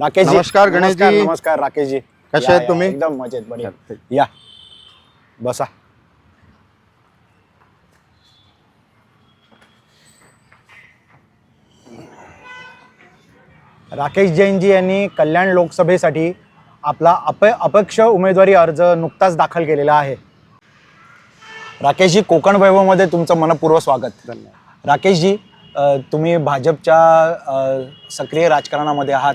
राकेशजी. नमस्कार, गणेशजी. नमस्कार, नमस्कार राकेशजी. कसे या, आहेत या, तुम्ही? एकदम मजेत बढिया. या. बसा. राकेश जैनजी यांनी कल्याण लोकसभेसाठी आपला अप अपक्ष उमेदवारी अर्ज नुकताच दाखल केलेला आहे. राकेशजी कोकण वैभवमध्ये तुमचं मनपूर्व स्वागत. धन्यवाद. राकेशजी अ, तुम्ही भाजपच्या अ, सक्रिय राजकारणामध्ये आहात.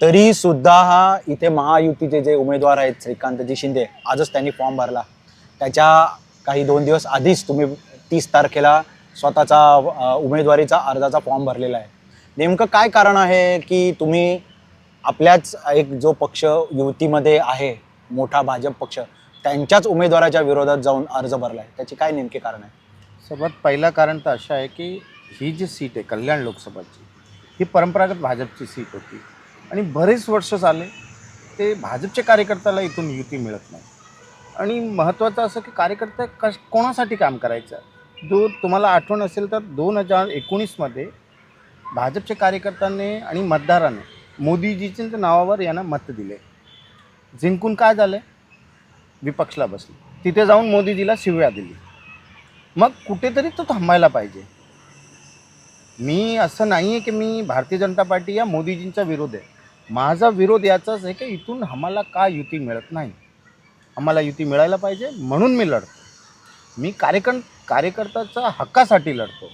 तरी सुद्धा हा इथे महायुतीचे जे उमेदवार आहेत श्रीकांतजी शिंदे आजच त्यांनी फॉर्म भरला. त्याच्या काही दोन दिवस आधीच तुम्ही तीस तारखेला स्वतःचा उमेदवारीचा अर्जाचा फॉर्म भरलेला आहे. नेमकं काय कारण आहे की तुम्ही आपल्याच एक जो पक्ष युतीमध्ये आहे मोठा भाजप पक्ष त्यांच्याच उमेदवाराच्या विरोधात जाऊन अर्ज भरला आहे त्याची काय नेमके कारण आहे? सर्वात पहिलं कारण तर असं आहे की ही जी सीट आहे कल्याण लोकसभाची ही परंपरागत भाजपची सीट होती. आणि बरेच वर्ष झाले ते भाजपच्या कार्यकर्त्याला इथून युती मिळत नाही. आणि महत्त्वाचं असं की कार्यकर्ता कश कोणासाठी काम करायचं? जो तुम्हाला आठवण असेल तर दोन हजार एकोणीसमध्ये भाजपच्या कार्यकर्त्यांनी आणि मतदाराने मोदीजीच्या नावावर यांना मत दिले. जिंकून काय झालं? विपक्षला बसले. तिथे जाऊन मोदीजीला शिव्या दिली. मग कुठेतरी तो थांबायला पाहिजे. मी असं नाही आहे की मी भारतीय जनता पार्टी या मोदीजींचा विरोध आहे. माझा विरोध याचाच आहे की इथून आम्हाला का युती मिळत नाही? आम्हाला युती मिळायला पाहिजे म्हणून मी लढतो. मी कार्यकर् कार्यकर्त्याच्या हक्कासाठी लढतो.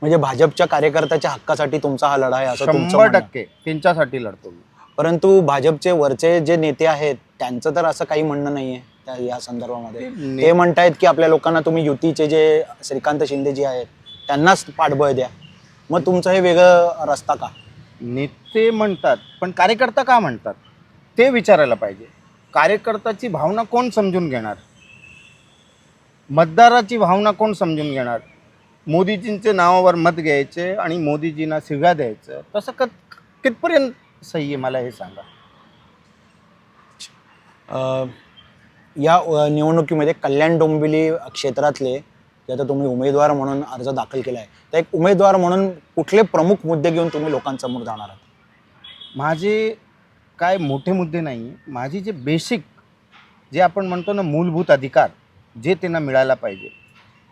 म्हणजे भाजपच्या कार्यकर्त्याच्या हक्कासाठी तुमचा हा लढा आहे असं शंभर आहे. टक्के. त्यांच्यासाठी लढतो मी. परंतु भाजपचे वरचे जे नेते आहेत त्यांचं तर असं काही म्हणणं नाहीये त्या या संदर्भामध्ये. ते म्हणतायत की आपल्या लोकांना तुम्ही युतीचे जे श्रीकांत शिंदे जे आहेत त्यांनाच पाठबळ द्या. मग तुमचं हे वेगळं रस्ता का? नेते म्हणतात पण कार्यकर्ता का म्हणतात? ते विचारायला पाहिजे. कार्यकर्त्याची भावना कोण समजून घेणार? मतदाराची भावना कोण समजून घेणार? मोदीजींचे नावावर मत घ्यायचे आणि मोदीजींना शिव्या द्यायचं. तसं क कितपर्यंत सही आहे मला हे सांगा. या निवडणुकीमध्ये कल्याण डोंबिवली क्षेत्रातले की आता तुम्ही उमेदवार म्हणून अर्ज दाखल केला आहे तर एक उमेदवार म्हणून कुठले प्रमुख मुद्दे घेऊन तुम्ही लोकांसमोर जाणार आहात? माझे काय मोठे मुद्दे नाही माझी जे बेसिक जे आपण म्हणतो ना मूलभूत अधिकार जे त्यांना मिळायला पाहिजे.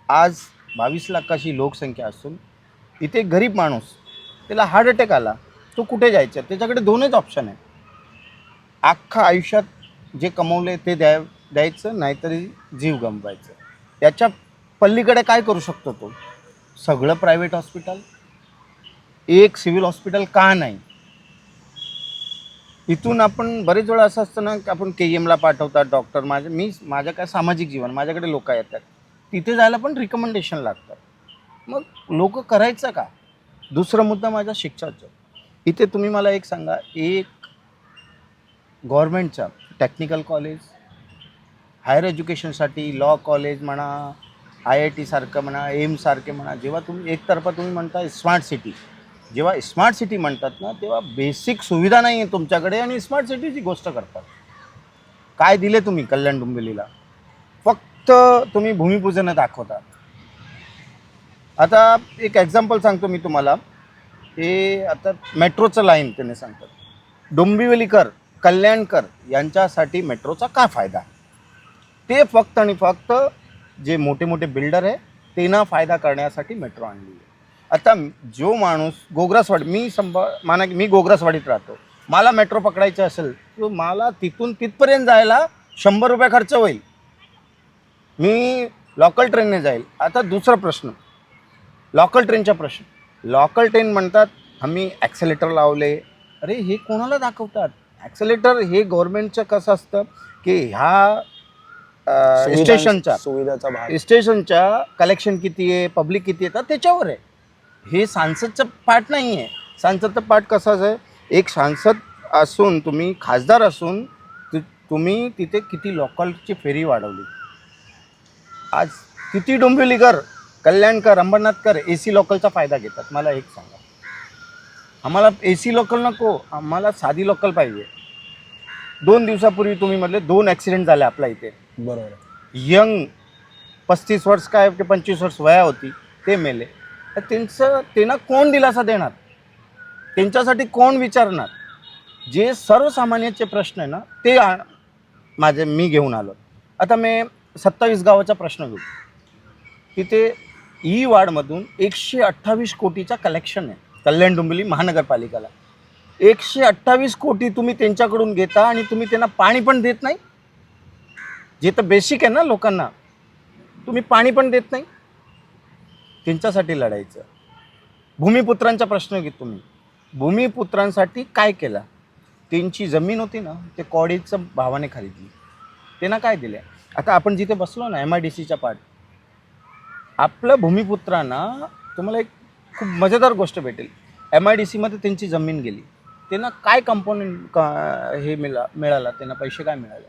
आज बावीस लाखाची लोकसंख्या असून इथे गरीब माणूस त्याला हार्ट अटॅक आला तो कुठे जायचा? त्याच्याकडे दोनच ऑप्शन आहे अख्खा आयुष्यात जे कमवले ते द्या द्यायचं नाहीतरी जीव गमवायचं. याच्या पल्लीकडे काय करू शकतो तो? सगळं प्रायव्हेट हॉस्पिटल एक सिव्हिल हॉस्पिटल का नाही? इथून आपण बरेच वेळा असं असतं ना की आपण के एमला पाठवतात डॉक्टर माझ्या मी माझं काय सामाजिक जीवन माझ्याकडे लोक येतात. तिथे जायला पण रिकमेंडेशन लागतात. मग लोक करायचं का? दुसरा मुद्दा माझ्या शिक्षाचा. इथे तुम्ही मला एक सांगा एक गव्हर्मेंटचा टेक्निकल कॉलेज हायर एज्युकेशनसाठी लॉ कॉलेज म्हणा आय आय टीसारखं म्हणा एम्ससारखे म्हणा जेव्हा तुम्ही एकतर्फा तुम्ही म्हणता स्मार्ट सिटी जेव्हा स्मार्ट सिटी म्हणतात ना तेव्हा बेसिक सुविधा नाही आहे तुमच्याकडे आणि स्मार्ट सिटीची गोष्ट करतात. काय दिले तुम्ही कल्याण डोंबिवलीला? फक्त तुम्ही भूमिपूजनं दाखवता. आता एक एक्झाम्पल सांगतो मी तुम्हाला. हे आता मेट्रोचं लाईन त्याने सांगतात. डोंबिवलीकर कल्याणकर यांच्यासाठी मेट्रोचा काय फायदा? ते फक्त आणि फक्त जे मोठे मोठे बिल्डर आहे त्यांना फायदा करण्यासाठी मेट्रो आणली आहे. आता जो माणूस गोग्रासवाडी मी संभा माना की मी गोग्रासवाडीत राहतो. मला मेट्रो पकडायचं असेल तर मला तिथून तिथपर्यंत जायला शंभर रुपये खर्च होईल. मी लोकल ट्रेनने जाईल. आता दुसरा प्रश्न. लोकल ट्रेनचा प्रश्न. लोकल ट्रेन म्हणतात आम्ही ॲक्सेलेटर लावले. अरे हे कोणाला दाखवतात? ॲक्सेलेटर हे गव्हर्मेंटचं कसं असतं की ह्या सुविधां- स्टेशनच्या. सुविधाचा भाग. स्टेशनच्या कलेक्शन किती आहे पब्लिक किती येतात त्याच्यावर आहे. हे सांसदचं पार्ट नाही आहे. सांसदचं पार्ट कसं आहे? एक सांसद असून तुम्ही खासदार असून तु- तुम्ही तिथे किती लोकलची फेरी वाढवली. आज किती डोंबिवलीकर कल्याणकर अंबरनाथकर ए सी लोकलचा फायदा घेतात? मला एक सांगा. आम्हाला ए सी लोकल नको आम्हाला साधी लोकल पाहिजे. दोन दिवसापूर्वी तुम्ही म्हटले दोन ॲक्सिडेंट झाले आपल्या इथे. बरोबर. यंग पस्तीस वर्ष काय ते पंचवीस वर्ष वया होती ते मेले. तर त्यांचं त्यांना कोण दिलासा देणार? त्यांच्यासाठी कोण विचारणार? जे सर्वसामान्याचे प्रश्न आहे ना ते आ- माझे मी घेऊन आलो. आता मी सत्तावीस गावाचा प्रश्न घेऊ. तिथे ई वार्डमधून एकशे अठ्ठावीस कोटीचा कलेक्शन आहे. कल्याण डोंबिवली महानगरपालिकाला. एकशे अठ्ठावीस कोटी तुम्ही त्यांच्याकडून घेता आणि तुम्ही त्यांना पाणी पण देत नाही? जे तर बेसिक आहे ना लोकांना. तुम्ही पाणी पण देत नाही? त्यांच्यासाठी लढायचं. भूमिपुत्रांचा प्रश्न घेत तुम्ही. भूमिपुत्रांसाठी काय केला? त्यांची जमीन होती ना ते कॉडीजचं भावाने खरेदली त्यांना काय दिले? आता आपण जिथे बसलो ना एम आय डी सीच्या पाठ आपल्या भूमिपुत्रांना तुम्हाला एक खूप मजेदार गोष्ट भेटेल. एम आय डी सीमध्ये त्यांची जमीन गेली. त्यांना काय कंपोनेंट का हे मिळा मिळाला? त्यांना पैसे काय मिळाले?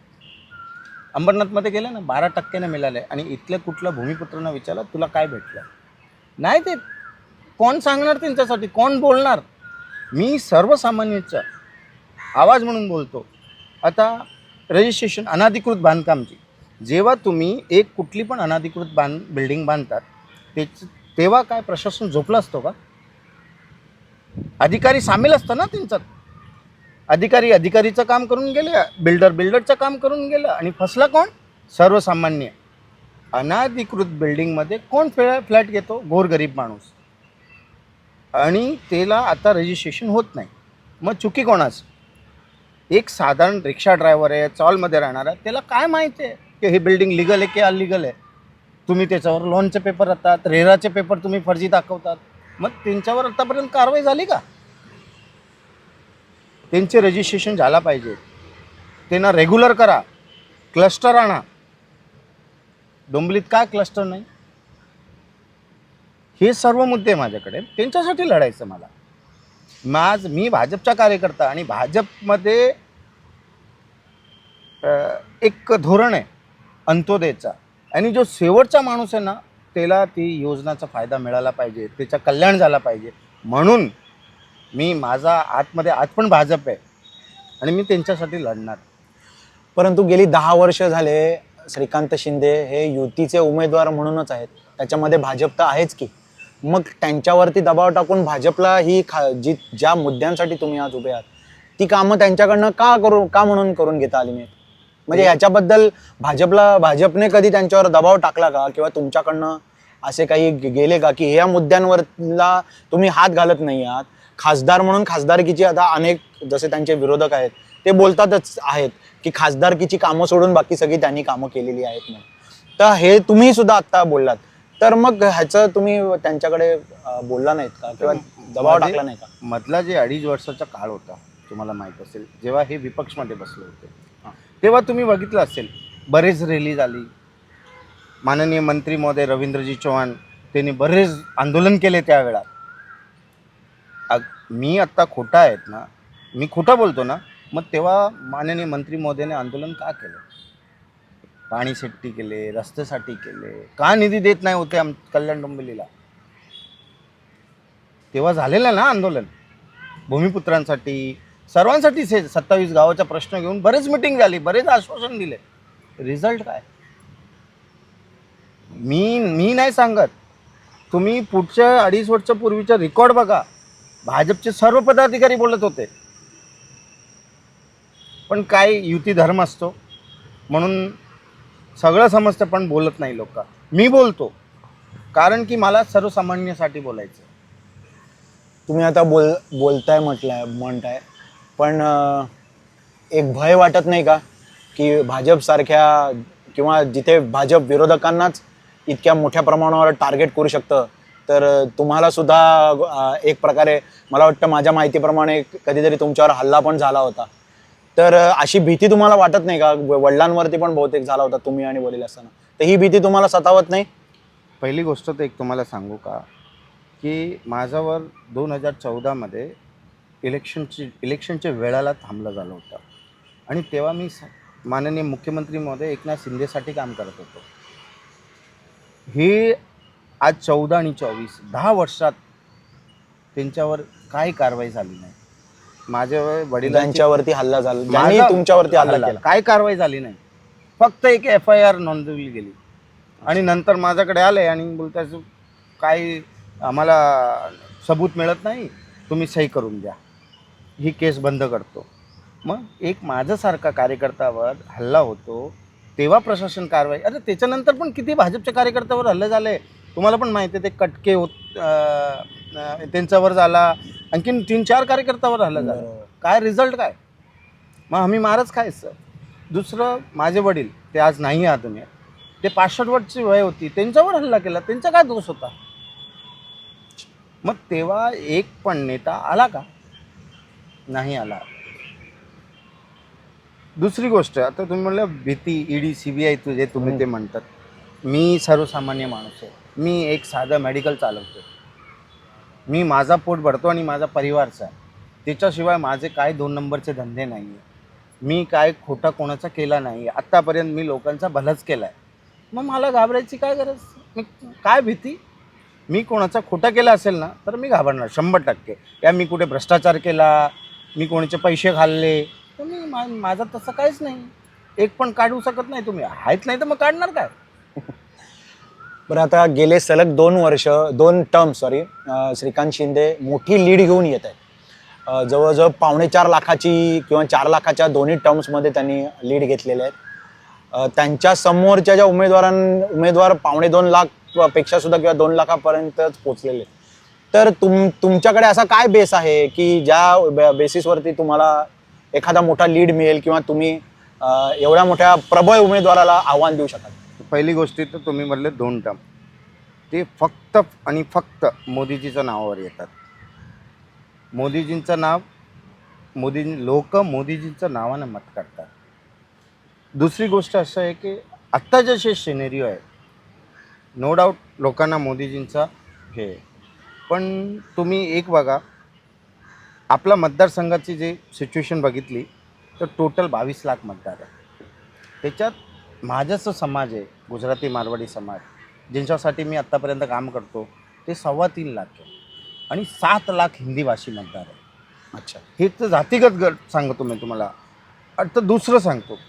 अंबरनाथमध्ये गेले ना बारा टक्क्यानं मिळाले. आणि इथल्या कुठल्या भूमिपुत्रांना विचारलं तुला काय भेटलं? नाही ते. कोण सांगणार त्यांच्यासाठी? कोण बोलणार? मी सर्वसामान्याचा आवाज म्हणून बोलतो. आता रजिस्ट्रेशन अनाधिकृत बांधकामची. जेव्हा तुम्ही एक कुठली पण अनाधिकृत बांध बिल्डिंग बांधतात ते तेव्हा काय प्रशासन झोपलं असतो का? अधिकारी सामील असतं ना त्यांच्यात अधिकारी अधिकारीचं काम करून गेले बिल्डर बिल्डरचं काम करून गेलं आणि फसला कोण? सर्वसामान्य. अनाधिकृत बिल्डिंगमध्ये कोण फ्लॅ फ्लॅट घेतो? गोरगरीब माणूस. आणि त्याला आता रजिस्ट्रेशन होत नाही. मग चुकी कोणाच? एक साधारण रिक्षा ड्रायव्हर आहे चॉलमध्ये राहणार. आहे त्याला काय माहिती आहे की हे बिल्डिंग लिगल आहे की अनलिगल आहे? तुम्ही त्याच्यावर लोनचे पेपर राहतात रेराचे पेपर तुम्ही फर्जी दाखवतात. मग त्यांच्यावर आतापर्यंत कारवाई झाली का? त्यांचे रजिस्ट्रेशन झाला पाहिजे. त्यांना रेग्युलर करा. क्लस्टर आणा. डोंबलीत काय क्लस्टर नाही? हे सर्व मुद्दे माझ्याकडे त्यांच्यासाठी लढायचं मला. माझ मी भाजपचा कार्यकर्ता आणि भाजपमध्ये एक धोरण आहे अंत्योदयचा. आणि जो शेवटचा माणूस आहे ना त्याला ती योजनाचा फायदा मिळाला पाहिजे त्याचं कल्याण झाला पाहिजे. म्हणून मी माझा आतमध्ये आज पण भाजप आहे आणि मी त्यांच्यासाठी लढणार. परंतु गेली दहा वर्ष झाले श्रीकांत शिंदे हे युतीचे उमेदवार म्हणूनच आहेत. त्याच्यामध्ये भाजप तर आहेच की. मग त्यांच्यावरती दबाव टाकून भाजपला ही खा जी ज्या मुद्द्यांसाठी तुम्ही आज उभे आहात ती कामं त्यांच्याकडनं का करू का म्हणून करून घेता आली नाहीत? म्हणजे याच्याबद्दल भाजपला भाजपने कधी त्यांच्यावर दबाव टाकला का? किंवा तुमच्याकडनं असे काही गेले का? की ह्या मुद्द्यांवरला तुम्ही हात घालत नाही आहात? खासदार म्हणून खासदारकीची आता अनेक जसे त्यांचे विरोधक आहेत ते बोलतातच आहेत की खासदारकीची कामं सोडून बाकी सगळी त्यांनी कामं केलेली आहेत मग तर हे तुम्ही सुद्धा आता बोललात. तर मग ह्याचं तुम्ही त्यांच्याकडे बोलला नाहीत का? किंवा दबाव टाकला नाही का? मधला जे अडीच वर्षाचा काळ होता तुम्हाला माहीत असेल जेव्हा हे विपक्षमध्ये बसले होते तेव्हा तुम्ही बघितलं असेल बरेच रॅली झाली. माननीय मंत्री महोदय रवींद्रजी चव्हाण त्यांनी बरेच आंदोलन केले त्यावेळा अग- मी आत्ता खोटा आहेत ना? मी खोटा बोलतो ना? मग तेव्हा माननीय मंत्री महोदयाने आंदोलन का केलं? पाणीसाठी केले रस्त्यासाठी केले. का निधी देत नाही होते आम कल्याण डोंबिवलीला? तेव्हा झालेलं ना आंदोलन? भूमिपुत्रांसाठी सर्वांसाठीच हे सत्तावीस गावाचा प्रश्न घेऊन बरेच मिटिंग झाली बरेच आश्वासन दिले. रिझल्ट काय? मी मी नाही सांगत. तुम्ही पुढच्या अडीच वर्षापूर्वीचा रेकॉर्ड बघा. भाजपचे सर्व पदाधिकारी बोलत होते. पण काय युती धर्म असतो? म्हणून सगळं समजतं पण बोलत नाही लोक. मी बोलतो. कारण की मला सर्वसामान्यासाठी बोलायचं तुम्ही आता बोल बोलताय म्हटलंय म्हणताय. पण एक भय वाटत नाही का? की भाजपसारख्या किंवा जिथे भाजप विरोधकांनाच इतक्या मोठ्या प्रमाणावर टार्गेट करू शकतं तर तुम्हाला सुद्धा एक प्रकारे मला वाटतं माझ्या माहितीप्रमाणे कधीतरी तुमच्यावर हल्ला पण झाला होता. तर अशी भीती तुम्हाला वाटत नाही का? वडिलांवरती पण बहुतेक झाला होता तुम्ही आणि वडील असताना. तर ही भीती तुम्हाला सतावत नाही? पहिली गोष्ट तर एक तुम्हाला सांगू का? की माझ्यावर दोन हजार चौदामध्ये इलेक्शनची इलेक्शनच्या वेळाला थांबलं झालं होतं. आणि तेव्हा मी माननीय मुख्यमंत्री महोदय एकनाथ शिंदेसाठी काम करत होतो. हे आज चौदा आणि चोवीस दहा वर्षात त्यांच्यावर काही कारवाई झाली नाही. माझ्या वडिलांची ज्यांच्यावरती हल्ला झाला तुमच्यावरती हल्ला केला. काय कारवाई झाली नाही. फक्त एक एफ आय आर नोंदवली गेली. आणि नंतर माझ्याकडे आले आणि बोलतात काय आम्हाला सबूत मिळत नाही तुम्ही सही करून द्या. ही केस बंद करतो. मग एक माझ्यासारखा कार्यकर्त्यावर हल्ला होतो तेव्हा प्रशासन कारवाई अरे त्याच्यानंतर पण किती भाजपच्या कार्यकर्त्यावर हल्ले झाले? तुम्हाला पण माहिती आहे ते कटके होत त्यांच्यावर झाला आणखीन तीन चार कार्यकर्त्यावर हल्ला झाला. काय रिझल्ट काय? मग आम्ही मारच खायचं. दुसरं माझे वडील ते आज नाही आहात तुम्ही. ते पासष्ट वर्षची वय होती त्यांच्यावर हल्ला केला. त्यांचा काय दोष होता? मग तेव्हा एक पण नेता आला का? नाही आला. दुसरी गोष्ट आता तुम्ही म्हणलं भीती ईडी सी बी आय तुझे तुम्ही ते म्हणतात. मी सर्वसामान्य माणूस आहे. मी एक साधं मेडिकल चालवतो मी माझा पोट भरतो आणि माझा परिवारचा आहे. त्याच्याशिवाय माझे काय दोन नंबरचे धंदे नाही आहे मी काय खोटा कोणाचा केला नाही आत्तापर्यंत मी लोकांचा भलंच केला आहे मग मला घाबरायची काय गरज? मी काय भीती? मी कोणाचा खोटा केला असेल ना तर मी घाबरणार शंभर टक्के. या मी कुठे भ्रष्टाचार केला मी कोणाचे पैसे खाल्ले. तर मी माझं तसं काहीच नाही. एक पण काढू शकत नाही तुम्ही. आहेत नाही तर मग काढणार काय? बरं आता गेले सलग दोन वर्ष दोन टर्म सॉरी श्रीकांत शिंदे मोठी लीड घेऊन येत आहेत. अ, जवळजवळ पावणे चार लाखाची किंवा चार लाखाच्या दोन्ही टर्म्समध्ये त्यांनी लीड घेतलेले आहेत. अ, त्यांच्या समोरच्या ज्या उमेदवारां उमेदवार पावणे दोन लाखपेक्षा सुद्धा किंवा दोन लाखापर्यंतच पोचलेले आहेत. तर तुम तुमच्याकडे असा काय बेस आहे की ज्या बेसिसवरती तुम्हाला एखादा मोठा लीड मिळेल किंवा तुम्ही एवढ्या मोठ्या प्रबळ उमेदवाराला आव्हान देऊ शकाल? पहिली गोष्टी तर तुम्ही म्हणले दोन टर्म ते फक्त आणि फक्त मोदीजीच्या नावावर येतात. मोदीजींचं नाव मोदी लोक मोदीजींचं नावानं मत करतात. दुसरी गोष्ट असं आहे की आत्ता जसे सिनेरिओ आहे नो डाऊट लोकांना मोदीजींचा हे आहे. पण तुम्ही एक बघा आपला मतदारसंघाची जी सिच्युएशन बघितली तर टोटल बावीस लाख मतदार आहे त्याच्यात माझाच समाज आहे गुजराती मारवाडी समाज ज्यांच्यासाठी मी आत्तापर्यंत काम करतो ते सव्वा तीन लाख आहे. आणि सात लाख हिंदीभाषी मतदार आहे अच्छा. हे तर जातीगत गट सांगतो मी तुम्हाला. आता दुसरं सांगतो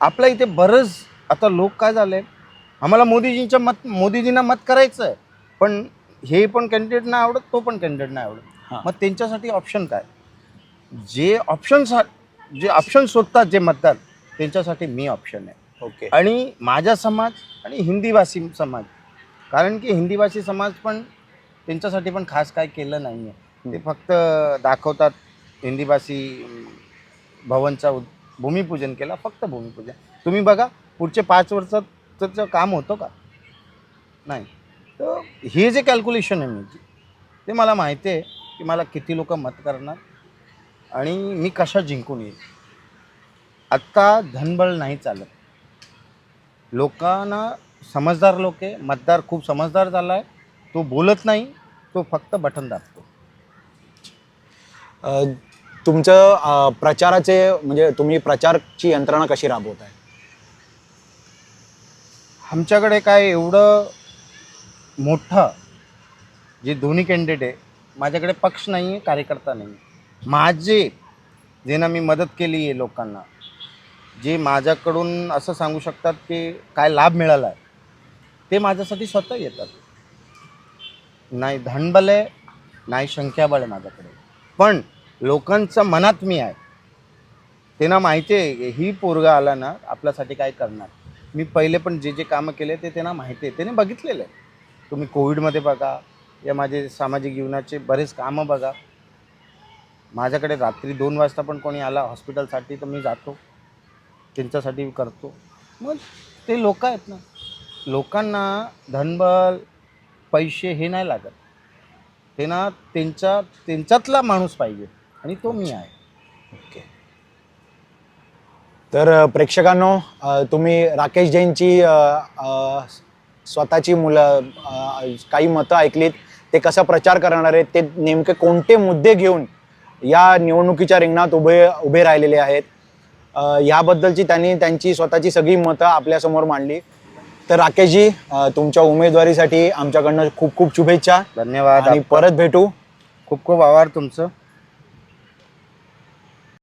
आपल्या इथे बरंच आता लोक काय झाले? आम्हाला मोदीजींच्या मत मोदीजींना मत करायचं आहे पण हे पण कॅन्डिडेट नाही आवडत तो पण कॅन्डिडेट नाही आवडत. मग त्यांच्यासाठी ऑप्शन काय? जे ऑप्शन जे ऑप्शन शोधतात जे मतदार त्यांच्यासाठी मी ऑप्शन आहे. ओके आणि माझा समाज आणि हिंदीभाषी समाज कारण की हिंदीभाषी समाज पण त्यांच्यासाठी पण खास काय केलं नाही आहे ते फक्त दाखवतात हिंदीभाषी भवनचा उद- भूमिपूजन केला फक्त भूमिपूजन. तुम्ही बघा पुढचे पाच वर्षात त्याचं काम होतं का? नाही. तर हे जे कॅल्क्युलेशन आहे मी ते मला माहिती आहे की मला किती लोक मत करणार आणि मी कशा जिंकून येईल. आत्ता धनबळ नाही चालत. लोकांना समजदार लोक आहे मतदार खूप समजदार झाला आहे. तो बोलत नाही तो फक्त बटन दाबतो. तुमचं प्रचाराचे म्हणजे तुम्ही प्रचारची यंत्रणा कशी राबवत आहे आमच्याकडे काय एवढं मोठं जे दोन्ही कॅन्डिडेट आहे माझ्याकडे पक्ष नाही आहे कार्यकर्ता नाही आहे माझे ज्यांना मी मदत केली आहे लोकांना जे माझ्याकडून असं सांगू शकतात की काय लाभ मिळाला आहे ते माझ्यासाठी स्वतः येतात. नाही धनबल आहे नाही संख्याबळ आहे माझ्याकडे. पण लोकांच्या मनात मी आहे. त्यांना माहिती आहे ही पोरगा आला ना आपल्यासाठी काय करणार? मी पहिले पण जे जे कामं केले ते त्यांना माहिती आहे. त्याने बघितलेलं आहे. तुम्ही कोविडमध्ये बघा या माझे सामाजिक जीवनाचे बरेच कामं बघा. माझ्याकडे रात्री दोन वाजता पण कोणी आला हॉस्पिटलसाठी तर मी जातो. त्यांच्यासाठी करतो. मग ते लोक आहेत ना लोकांना धनबल पैसे हे नाही लागत. त्यांना त्यांच्या त्यांच्यातला माणूस पाहिजे आणि तो मी आहे. ओके. तर प्रेक्षकांनो तुम्ही राकेश जैनची स्वतःची मुलं काही मतं ऐकलीत ते कसा प्रचार करणार आहेत ते नेमके कोणते मुद्दे घेऊन या निवडणुकीच्या रिंगणात उभे उभे राहिलेले आहेत? अ, याबद्दलची त्यांनी त्यांची स्वतःची सगळी मतं आपल्यासमोर मांडली. तर राकेशजी तुमच्या उमेदवारीसाठी आमच्याकडनं खूप खूप शुभेच्छा. धन्यवाद. आणि परत भेटू. खूप खूप आभार तुमचं.